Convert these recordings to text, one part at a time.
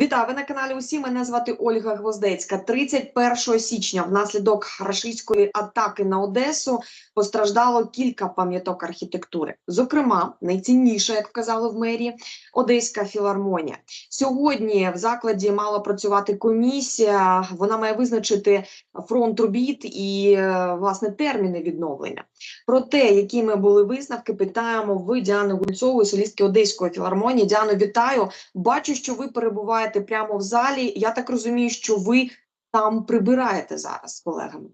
Вітаю, ви на каналі Усі. Мене звати Ольга Гвоздецька. 31 січня внаслідок рашистської атаки на Одесу постраждало кілька пам'яток архітектури. Зокрема, найцінніша, як вказали в мерії, Одеська філармонія. Сьогодні в закладі мала працювати комісія. Вона має визначити фронт робіт і е, власне терміни відновлення. Про те, якими були висновки, питаємо в Діани Гульцової, солістки Одеської філармонії. Діано, вітаю. Бачу, що ви перебуваєте прямо в залі. Я так розумію, що ви там прибираєте зараз з колегами.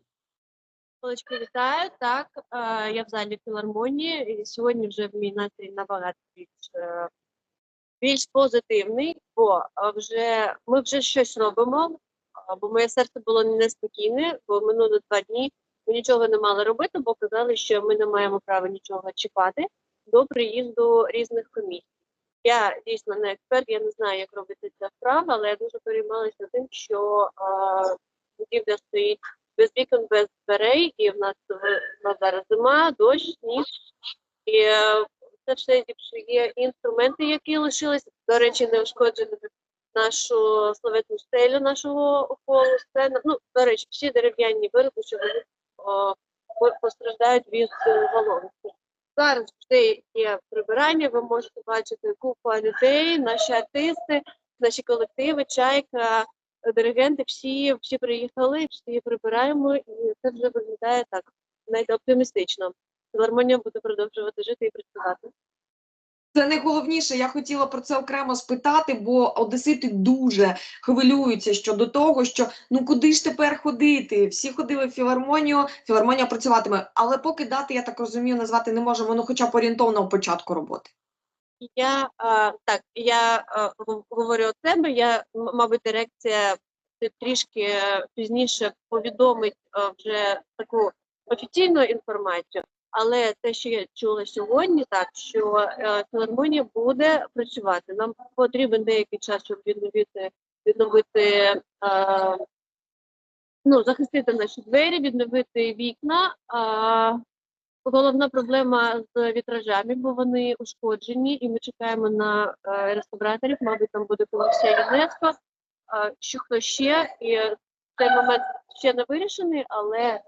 Олечко, вітаю. Так, е, я в залі філармонії, і сьогодні вже мій настрій набагато більш, е, більш позитивний, бо е, вже ми вже щось робимо, бо моє серце було неспокійне, бо минуло два дні ми нічого не мали робити, бо казали, що ми не маємо права нічого чекати до приїзду різних комісій. Я дійсно не експерт, я не знаю, як робити ця справа, але я дуже переймалася тим, що е, будівля стоїть без вікон, без дверей, і в нас, в в нас зараз зима, дощ, сніг. І е, це все зіпсує інструменти, які лишились, до речі, не ушкоджені нашу славетну стелю нашого холу, сцена. Ну, до речі, всі дерев'яні вироби, що вони постраждають від е, вологості. Зараз вже є прибирання, ви можете бачити купа людей, наші артисти, наші колективи, чайка, диригенти, всі, всі приїхали, всі прибираємо, і це вже виглядає так, навіть оптимістично. Філармонія буде продовжувати жити і працювати. Це найголовніше. Я хотіла про це окремо спитати, бо одесити дуже хвилюються щодо того, що ну куди ж тепер ходити? Всі ходили в філармонію, філармонія працюватиме, але поки дати, я так розумію, назвати не можемо. Ну, хоча б орієнтовно у початку роботи. Я так, я говорю від себе. Я, мабуть, дирекція трішки пізніше повідомить вже таку офіційну інформацію. Але те, що я чула сьогодні, так що е, філармонія буде працювати. Нам потрібен деякий час, щоб відновити, відновити е, ну, захистити наші двері, відновити вікна. А, Головна проблема з вітражами, бо вони ушкоджені, і ми чекаємо на е, реставраторів. Мабуть, там буде комісія ЮНЕСКО. А, що хто ще? І цей момент ще не вирішений, але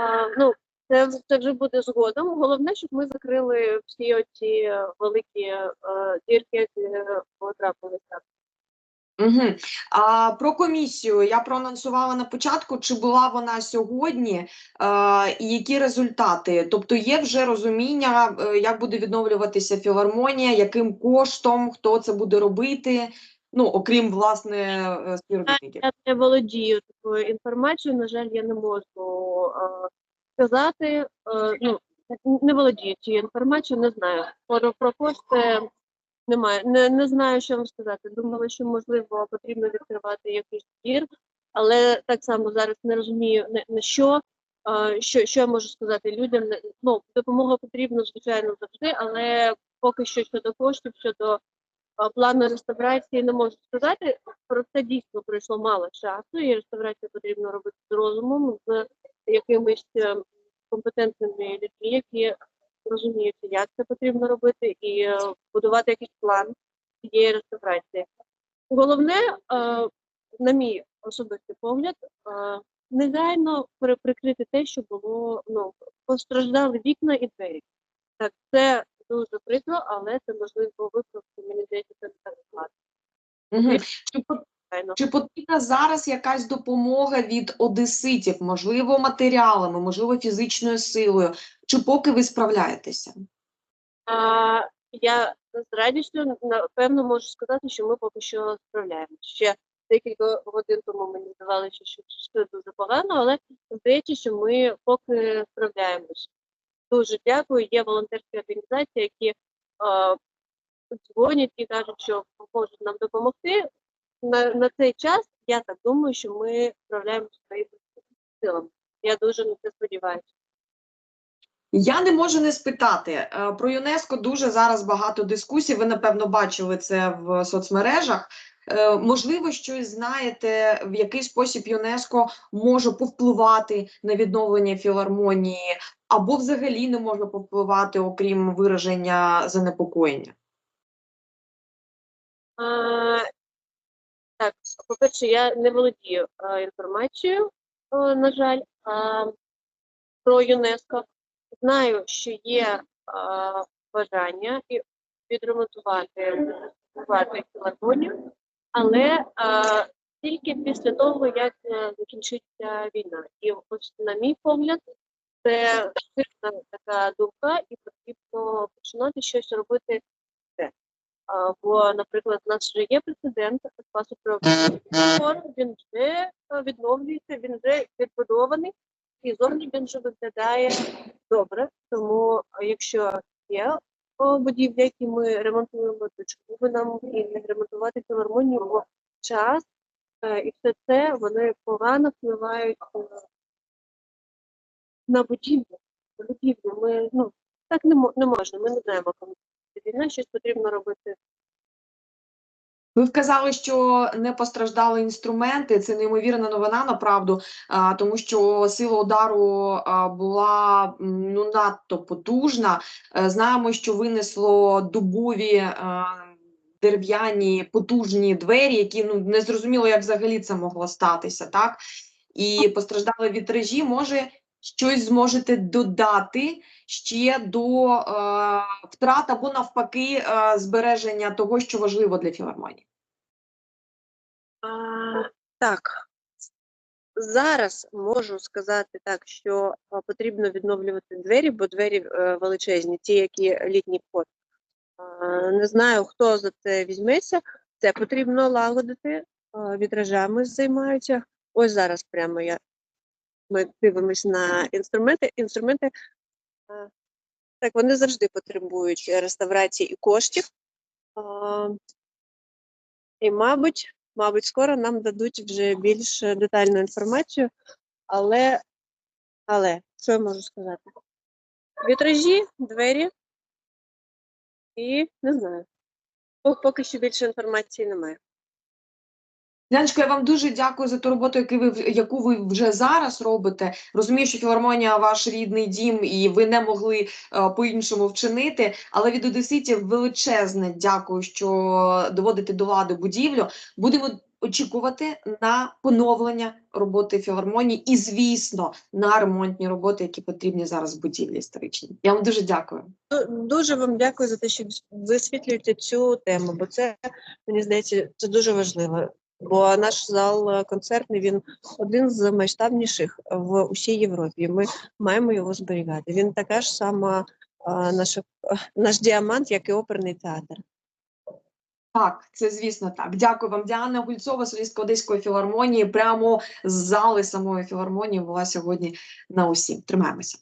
а, ну, це, це вже буде згодом. Головне, щоб ми закрили всі оці великі е, дірки, які е, потрапилися. Угу. А про комісію я проанонсувала на початку, чи була вона сьогодні, е, і які результати? Тобто є вже розуміння, е, як буде відновлюватися філармонія, яким коштом, хто це буде робити, ну окрім власне е, співробітників. Я не володію такою інформацією. На жаль, я не можу е, сказати. Е, ну не володію цією інформацією, не знаю. Про, про кошти немає. Не, не знаю, що вам сказати. Думала, що можливо потрібно відкривати якийсь двір, але так само зараз не розумію на, на що. е, Що, що я можу сказати людям? Ну, допомога потрібна, звичайно, завжди, але поки що щодо коштів, щодо плану реставрації не можу сказати. Про це дійсно пройшло мало часу, і реставрацію потрібно робити з розумом, з якимись е, компетентними людьми, які розуміють, як це потрібно робити, і е, будувати якийсь план цієї реставрації. Головне, е, на мій особистий погляд, е, негайно прикрити те, що було ну постраждали вікна і двері. Так, це дуже прикро, але це можливо виправити. Мені здається, це не так складно. Угу. Звичайно. Чи потрібна зараз якась допомога від одеситів, можливо, матеріалами, можливо, фізичною силою, чи поки ви справляєтеся? А, я з радістю напевно можу сказати, що ми поки що справляємося. Ще декілька годин тому мені здавалося, що все дуже погано, але здається, що ми поки справляємося. Дуже дякую. Є волонтерські організації, які а, дзвонять і кажуть, що можуть нам допомогти. На, на цей час я так думаю, що ми справляємося своїми силами. Я дуже на це сподіваюся. Я не можу не спитати Е, про ЮНЕСКО. Дуже зараз багато дискусій. Ви напевно бачили це в соцмережах. Е, Можливо, щось знаєте, в який спосіб ЮНЕСКО може повпливати на відновлення філармонії, або взагалі не може повпливати, окрім вираження занепокоєння. А, Так, по-перше, я не володію е, інформацією, е, на жаль, а, про ЮНЕСКО. Знаю, що є е, бажання і відремонтувати філармонію, але е, тільки після того, як е, закінчиться війна. І ось, на мій погляд, це сильна така думка, і потрібно починати щось робити. Це. Бо, наприклад, у нас вже є прецедент про він вже е, відновлюється, він вже відбудований, і зовні він вже виглядає добре. Тому, якщо є о, будівлі, які ми ремонтуємо, то чому би нам і не ремонтувати філармонію, бо час е, і все це вони погано впливають е, на будівлю. На будівлю. Ми ну так не можна. Ми не знаємо, коли війна, щось потрібно робити. Ви вказали, що не постраждали інструменти. Це неймовірна новина, направду, тому що сила удару була ну надто потужна. Е, Знаємо, що винесло дубові дерев'яні потужні двері, які ну не зрозуміло, як взагалі це могло статися, так і постраждали вітражі. Може, щось зможете додати ще до е, втрат або навпаки е, збереження того, що важливо для філармонії. Так. Зараз можу сказати так, що потрібно відновлювати двері, бо двері е, величезні, ті, які літній вход. Не знаю, хто за це візьметься. Це потрібно лагодити. а, Вітражами займаються. Ось зараз прямо я. Ми дивимося на інструменти. Інструменти так, вони завжди потребують реставрації і коштів. І, мабуть, мабуть, скоро нам дадуть вже більш детальну інформацію, але, але що я можу сказати? Вітражі, двері і не знаю. Поки що більше інформації немає. Яночко, я вам дуже дякую за ту роботу, яку ви, яку ви вже зараз робите. Розумію, що філармонія ваш рідний дім, і ви не могли е, по-іншому вчинити. Але від одеситів величезне дякую, що доводите до лади будівлю. Будемо очікувати на поновлення роботи філармонії і, звісно, на ремонтні роботи, які потрібні зараз в будівлі історичній. Я вам дуже дякую. Дуже вам дякую за те, що вис- висвітлюєте цю тему, бо це, мені здається, це дуже важливо. Бо наш зал е, концертний він один з масштабніших в усій Європі. Ми маємо його зберігати. Він така ж сама а, наша, наш діамант, як і оперний театр. Так, це звісно так. Дякую вам. Діана Гульцова, солістка Одеської філармонії, прямо з зали самої філармонії була сьогодні на усі. Тримаємося.